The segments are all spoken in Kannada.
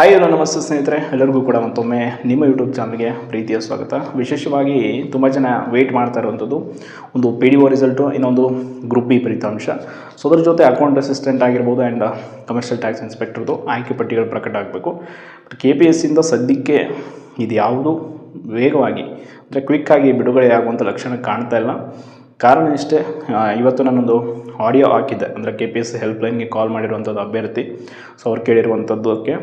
ಹಾಯ್ ಹಲೋ ನಮಸ್ತೆ ಸ್ನೇಹಿತರೆ, ಎಲ್ಲರಿಗೂ ಕೂಡ ಮತ್ತೊಮ್ಮೆ ನಿಮ್ಮ ಯೂಟ್ಯೂಬ್ ಚಾನಲ್ಗೆ ಪ್ರೀತಿಯ ಸ್ವಾಗತ. ವಿಶೇಷವಾಗಿ ತುಂಬ ಜನ ವೆಯ್ಟ್ ಮಾಡ್ತಾ ಇರುವಂಥದ್ದು, ಒಂದು ಪಿ ಡಿ ಒ ರಿಸಲ್ಟು ಇನ್ನೊಂದು ಗ್ರೂಪ್ ಬಿ ಫಲಿತಾಂಶ. ಸೊ ಅದ್ರ ಜೊತೆ ಅಕೌಂಟ್ ಅಸಿಸ್ಟೆಂಟ್ ಆಗಿರ್ಬೋದು ಆ್ಯಂಡ್ ಕಮರ್ಷಿಯಲ್ ಟ್ಯಾಕ್ಸ್ ಇನ್ಸ್ಪೆಕ್ಟರ್ದು ಆಯ್ಕೆ ಪಟ್ಟಿಗಳು ಪ್ರಕಟ ಆಗಬೇಕು. ಕೆ ಪಿ ಎಸ್ಸಿಂದ ಸದ್ಯಕ್ಕೆ ಇದು ಯಾವುದು? ವೇಗವಾಗಿ, ಅಂದರೆ ಕ್ವಿಕ್ಕಾಗಿ ಬಿಡುಗಡೆ ಆಗುವಂಥ ಲಕ್ಷಣ ಕಾಣ್ತಾ ಇಲ್ಲ. ಕಾರಣ ಇಷ್ಟೇ ಇವತ್ತು ನಾನೊಂದು ಆಡಿಯೋ ಹಾಕಿದ್ದೆ. ಅಂದರೆ ಕೆ ಪಿ ಎಸ್ ಹೆಲ್ಪ್ಲೈನ್ಗೆ ಕಾಲ್ ಮಾಡಿರುವಂಥದ್ದು ಅಭ್ಯರ್ಥಿ. ಸೊ ಅವ್ರು ಕೇಳಿರುವಂಥದ್ದಕ್ಕೆ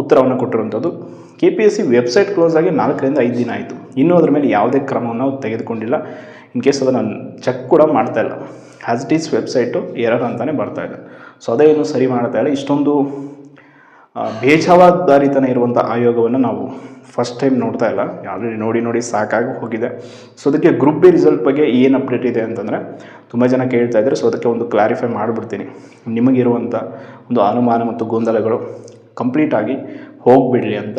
ಉತ್ತರವನ್ನು ಕೊಟ್ಟಿರುವಂಥದ್ದು. K P S C website close ಆಗಿ ನಾಲ್ಕರಿಂದ ಐದು ದಿನ ಆಯಿತು. ಇನ್ನೂ ಅದ್ರ ಮೇಲೆ ಯಾವುದೇ ಕ್ರಮವನ್ನು ಅವ್ರು ತೆಗೆದುಕೊಂಡಿಲ್ಲ. ಇನ್ ಕೇಸ್ ಅದನ್ನು ಚೆಕ್ ಕೂಡ ಮಾಡ್ತಾ ಇಲ್ಲ. As it is website error ಅಂತಲೇ ಬರ್ತಾ ಇದೆ. ಸೊ ಅದೇ ಏನು ಸರಿ ಮಾಡ್ತಾ ಇಲ್ಲ. ಇಷ್ಟೊಂದು ಬೇಜವಾಬ್ದಾರಿತನ ಇರುವಂಥ ಆಯೋಗವನ್ನು ನಾವು ಫಸ್ಟ್ ಟೈಮ್ ನೋಡ್ತಾ ಇಲ್ಲ. ಆಲ್ರೆಡಿ ನೋಡಿ ನೋಡಿ ಸಾಕಾಗಿ ಹೋಗಿದೆ. ಸೊ ಅದಕ್ಕೆ ಗ್ರೂಪ್ ಬಿ ರಿಸಲ್ಟ್ ಬಗ್ಗೆ ಏನು ಅಪ್ಡೇಟ್ ಇದೆ ಅಂತಂದರೆ, ತುಂಬ ಜನ ಕೇಳ್ತಾ ಇದ್ದಾರೆ. ಸೊ ಅದಕ್ಕೆ ಒಂದು ಕ್ಲಾರಿಫೈ ಮಾಡಿಬಿಡ್ತೀನಿ. ನಿಮಗಿರುವಂಥ ಒಂದು ಅನುಮಾನ ಮತ್ತು ಗೊಂದಲಗಳು ಕಂಪ್ಲೀಟಾಗಿ ಹೋಗಿಬಿಡಲಿ ಅಂತ.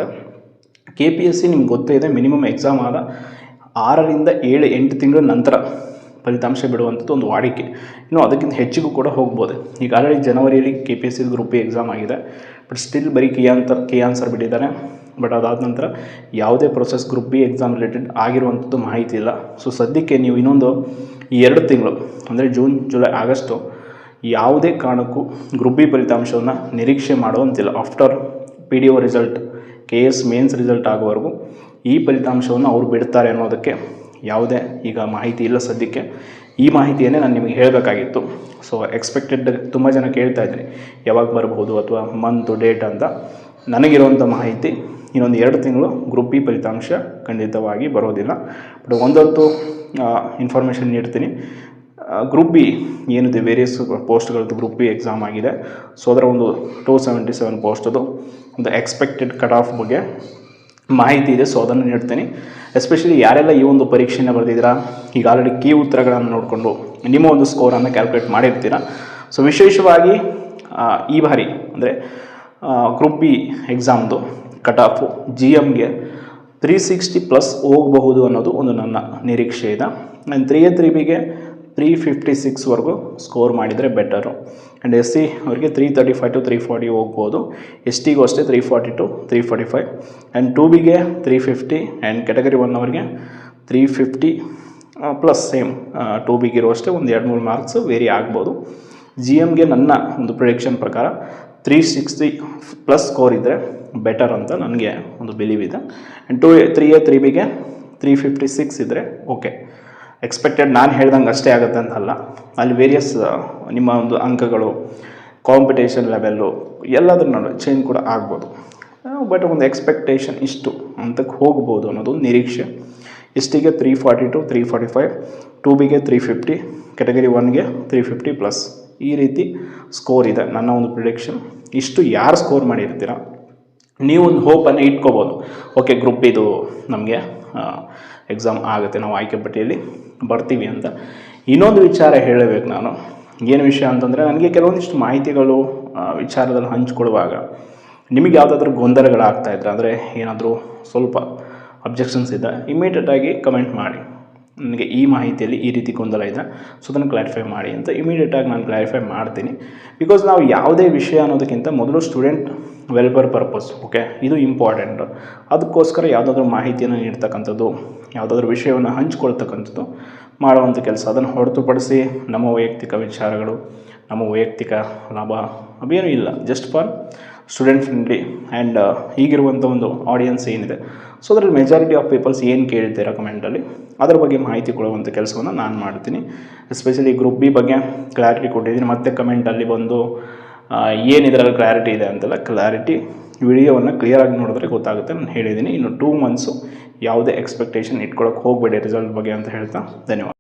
ಕೆ ಪಿ ಎಸ್ ಸಿ ನಿಮ್ಗೆ ಗೊತ್ತೇ ಇದೆ ಮಿನಿಮಮ್ ಎಕ್ಸಾಮ್ ಆದ ಆರರಿಂದ ಏಳು, ಎಂಟು ತಿಂಗಳ ನಂತರ ಫಲಿತಾಂಶ ಬಿಡುವಂಥದ್ದು ಒಂದು ವಾಡಿಕೆ. ಇನ್ನು ಅದಕ್ಕಿಂತ ಹೆಚ್ಚಿಗೂ ಕೂಡ ಹೋಗ್ಬೋದು. ಈಗ ಆಲ್ರೆಡಿ ಜನವರಿಯಲ್ಲಿ K P S C group exam ಆಗಿದೆ. ಬಟ್ ಸ್ಟಿಲ್ ಬರೀ ಕೆ ಆನ್ಸರ್ ಕೆ ಆನ್ಸರ್ ಬಿಟ್ಟಿದ್ದಾರೆ. ಬಟ್ ಅದಾದ ನಂತರ ಯಾವುದೇ process group B exam related ಆಗಿರುವಂಥದ್ದು ಮಾಹಿತಿ ಇಲ್ಲ. ಸೊ ಸದ್ಯಕ್ಕೆ ನೀವು ಇನ್ನೊಂದು ಎರಡು ತಿಂಗಳು, ಅಂದರೆ ಜೂನ್ ಜುಲೈ ಆಗಸ್ಟು ಯಾವುದೇ ಕಾರಣಕ್ಕೂ ಗ್ರೂಪ್ ಬಿ ಫಲಿತಾಂಶವನ್ನು ನಿರೀಕ್ಷೆ ಮಾಡುವಂತಿಲ್ಲ. After P D O result K S mains result ಆಗೋವರೆಗೂ ಈ ಫಲಿತಾಂಶವನ್ನು ಅವರು ಬಿಡ್ತಾರೆ ಅನ್ನೋದಕ್ಕೆ ಯಾವುದೇ ಈಗ ಮಾಹಿತಿ ಇಲ್ಲ ಸದ್ಯಕ್ಕೆ. ಈ ಮಾಹಿತಿಯನ್ನೇ ನಾನು ನಿಮಗೆ ಹೇಳಬೇಕಾಗಿತ್ತು. ಸೊ ಎಕ್ಸ್ಪೆಕ್ಟೆಡ್ ತುಂಬ ಜನ ಕೇಳ್ತಾ ಇದ್ದೀನಿ ಯಾವಾಗ ಬರಬಹುದು ಅಥವಾ ಮಂತ್ ಡೇಟ್ ಅಂತ. ನನಗಿರುವಂಥ ಮಾಹಿತಿ ಇನ್ನೊಂದು ಎರಡು ತಿಂಗಳು ಗ್ರೂಪ್ ಬಿ ಫಲಿತಾಂಶ ಖಂಡಿತವಾಗಿ ಬರೋದಿಲ್ಲ. ಬಟ್ ಒಂದೊತ್ತು ಇನ್ಫಾರ್ಮೇಷನ್ ನೀಡ್ತೀನಿ. ಗ್ರೂಪ್ ಬಿ ಏನಿದೆ ವೇರಿಯಸ್ ಪೋಸ್ಟ್ಗಳದ್ದು ಗ್ರೂಪ್ ಬಿ ಎಕ್ಸಾಮ್ ಆಗಿದೆ. ಸೊ ಅದರ ಒಂದು ಟೂ ಸೆವೆಂಟಿ ಸೆವೆನ್ ಪೋಸ್ಟದು ಒಂದು ಎಕ್ಸ್ಪೆಕ್ಟೆಡ್ ಕಟ್ ಆಫ್ ಬಗ್ಗೆ ಮಾಹಿತಿ ಇದೆ ಸೊ ಅದನ್ನು ನೀಡ್ತೀನಿ. ಎಸ್ಪೆಷಲಿ ಯಾರೆಲ್ಲ ಈ ಒಂದು ಪರೀಕ್ಷೆನ ಬರೆದಿದ್ದೀರಾ, ಈಗ ಆಲ್ರೆಡಿ ಕೀ ಉತ್ತರಗಳನ್ನು ನೋಡಿಕೊಂಡು ನಿಮ್ಮ ಒಂದು ಸ್ಕೋರನ್ನು ಕ್ಯಾಲ್ಕುಲೇಟ್ ಮಾಡಿರ್ತೀರ. ಸೊ ವಿಶೇಷವಾಗಿ ಈ ಬಾರಿ ಅಂದರೆ ಗ್ರೂಪ್ ಬಿ ಎಕ್ಸಾಮ್ದು ಕಟ್ ಆಫು ಜಿ ಎಮ್ಗೆ ತ್ರೀ ಸಿಕ್ಸ್ಟಿ ಪ್ಲಸ್ ಹೋಗಬಹುದು ಅನ್ನೋದು ಒಂದು ನನ್ನ ನಿರೀಕ್ಷೆ ಇದೆ. ಆ್ಯಂಡ್ ತ್ರೀ ಎ ತ್ರೀ ಬಿಗೆ ತ್ರೀ ಫಿಫ್ಟಿ ಸಿಕ್ಸ್ವರೆಗೂ ಸ್ಕೋರ್ ಮಾಡಿದರೆ ಬೆಟರು ಆ್ಯಂಡ್ ಎಸ್ ಸಿ ಅವರಿಗೆ three thirty five to three forty ಹೋಗ್ಬೋದು ಎಸ್ ಟಿಗೂ ಅಷ್ಟೇ three forty to three forty five and two ಬಿಗೆ three fifty and category one ಅವರಿಗೆ three fifty plus same two ಬಿಗಿರೋ ಅಷ್ಟೇ ಒಂದು ಎರಡು ಮೂರು ಮಾರ್ಕ್ಸ್ ವೇರಿ ಆಗ್ಬೋದು. ಜಿ ಎಮ್ಗೆ ನನ್ನ ಒಂದು ಪ್ರಿಡಿಕ್ಷನ್ ಪ್ರಕಾರ ತ್ರೀ ಸಿಕ್ಸ್ಟಿ ಪ್ಲಸ್ ಸ್ಕೋರ್ ಇದ್ದರೆ ಬೆಟರ್ ಅಂತ ನನಗೆ ಒಂದು ಬಿಲೀವ್ ಇದೆ. And two three A three ಬಿಗೆ ತ್ರೀ ಫಿಫ್ಟಿ ಸಿಕ್ಸ್ ಇದ್ದರೆ ಓಕೆ ಎಕ್ಸ್ಪೆಕ್ಟೆಡ್ ನಾನು ಹೇಳ್ದಂಗೆ ಅಷ್ಟೇ ಆಗುತ್ತೆ ಅಂತಲ್ಲ. ಅಲ್ಲಿ ವೇರಿಯಸ್ ನಿಮ್ಮ ಒಂದು ಅಂಕಗಳು ಕಾಂಪಿಟೇಷನ್ ಲೆವೆಲ್ಲು ಎಲ್ಲದ್ರ ನಡುವೆ ಚೇಂಜ್ ಕೂಡ ಆಗ್ಬೋದು. ಬಟ್ ಒಂದು ಎಕ್ಸ್ಪೆಕ್ಟೇಷನ್ ಇಷ್ಟು ಅಂತಕ್ಕೆ ಹೋಗ್ಬೋದು ಅನ್ನೋದು ನಿರೀಕ್ಷೆ. ಇಷ್ಟಿಗೆ three forty to three forty five two ಬಿಗೆ ತ್ರೀ ಫಿಫ್ಟಿ ಕೆಟಗರಿ ಒನ್ಗೆ ತ್ರೀ ಫಿಫ್ಟಿ ಪ್ಲಸ್ ಈ ರೀತಿ ಸ್ಕೋರ್ ಇದೆ ನನ್ನ ಒಂದು ಪ್ರಿಡಿಕ್ಷನ್ ಇಷ್ಟು ಯಾರು ಸ್ಕೋರ್ ಮಾಡಿರ್ತೀರ? ನೀವು ಒಂದು ಹೋಪನ್ನು ಇಟ್ಕೋಬೋದು. ಓಕೆ ಗ್ರೂಪ್ ಇದು ನಮಗೆ ಎಕ್ಸಾಮ್ ಆಗುತ್ತೆ, ನಾವು ಆಯ್ಕೆ ಪಟ್ಟಿಯಲ್ಲಿ ಬರ್ತೀವಿ ಅಂತ. ಇನ್ನೊಂದು ವಿಚಾರ ಹೇಳಬೇಕು ನಾನು. ಏನು ವಿಷಯ ಅಂತಂದರೆ, ನನಗೆ ಕೆಲವೊಂದಿಷ್ಟು ಮಾಹಿತಿಗಳು ವಿಚಾರದಲ್ಲಿ ಹಂಚಿಕೊಳ್ಳುವಾಗ ನಿಮಗೆ ಯಾವುದಾದ್ರೂ ಗೊಂದಲಗಳಾಗ್ತಾ ಇದ್ರೆ, ಅಂದರೆ ಏನಾದರೂ ಸ್ವಲ್ಪ ಅಬ್ಜೆಕ್ಷನ್ಸ್ ಇದೆ ಇಮಿಡಿಯೇಟಾಗಿ ಕಮೆಂಟ್ ಮಾಡಿ. ನನಗೆ ಈ ಮಾಹಿತಿಯಲ್ಲಿ ಈ ರೀತಿ ಗೊಂದಲ ಇದೆ ಸೊ ಅದನ್ನು ಕ್ಲಾರಿಫೈ ಮಾಡಿ ಅಂತ ಇಮಿಡಿಯೇಟಾಗಿ ನಾನು ಕ್ಲಾರಿಫೈ ಮಾಡ್ತೀನಿ. ಬಿಕಾಸ್ ನಾವು ಯಾವುದೇ ವಿಷಯ ಅನ್ನೋದಕ್ಕಿಂತ ಮೊದಲು ಸ್ಟೂಡೆಂಟ್ ವೆಲ್ಫೇರ್ ಪರ್ಪಸ್ ಓಕೆ ಇದು ಇಂಪಾರ್ಟೆಂಟ್ ಅದಕ್ಕೋಸ್ಕರ ಯಾವುದಾದ್ರೂ ಮಾಹಿತಿಯನ್ನು ನೀಡ್ತಕ್ಕಂಥದ್ದು, ಯಾವುದಾದ್ರೂ ವಿಷಯವನ್ನು ಹಂಚ್ಕೊಳ್ತಕ್ಕಂಥದ್ದು ಮಾಡುವಂಥ ಕೆಲಸ. ಅದನ್ನು ಹೊರತುಪಡಿಸಿ ನಮ್ಮ ವೈಯಕ್ತಿಕ ವಿಚಾರಗಳು, ನಮ್ಮ ವೈಯಕ್ತಿಕ ಲಾಭ ಅವೇನೂ ಇಲ್ಲ. Just for student friendly and ಈಗಿರುವಂಥ ಒಂದು ಆಡಿಯನ್ಸ್ ಏನಿದೆ. ಸೊ ಅದರಲ್ಲಿ ಮೆಜಾರಿಟಿ ಆಫ್ ಪೀಪಲ್ಸ್ ಏನು ಕೇಳ್ತೀರಾ ಕಮೆಂಟಲ್ಲಿ ಅದರ ಬಗ್ಗೆ ಮಾಹಿತಿ ಕೊಡುವಂಥ ಕೆಲಸವನ್ನು ನಾನು ಮಾಡ್ತೀನಿ. ಎಸ್ಪೆಷಲಿ ಗ್ರೂಪ್ ಬಿ ಬಗ್ಗೆ ಕ್ಲಾರಿಟಿ ಕೊಟ್ಟಿದ್ದೀನಿ. ಮತ್ತೆ ಕಮೆಂಟಲ್ಲಿ ಬಂದು ಏನು ಇದರಲ್ಲಿ ಕ್ಲಾರಿಟಿ ಇದೆ ಅಂತೆಲ್ಲ ಕ್ಲಾರಿಟಿ ವಿಡಿಯೋವನ್ನು ಕ್ಲಿಯರಾಗಿ ನೋಡಿದ್ರೆ ಗೊತ್ತಾಗುತ್ತೆ. ನಾನು ಹೇಳಿದ್ದೀನಿ ಇನ್ನು ಟೂ ಮಂತ್ಸು ಯಾವುದೇ ಎಕ್ಸ್ಪೆಕ್ಟೇಷನ್ ಇಟ್ಕೊಳಕ್ಕೆ ಹೋಗಬೇಡಿ ರಿಸಲ್ಟ್ ಬಗ್ಗೆ ಅಂತ ಹೇಳ್ತಾ ಧನ್ಯವಾದ.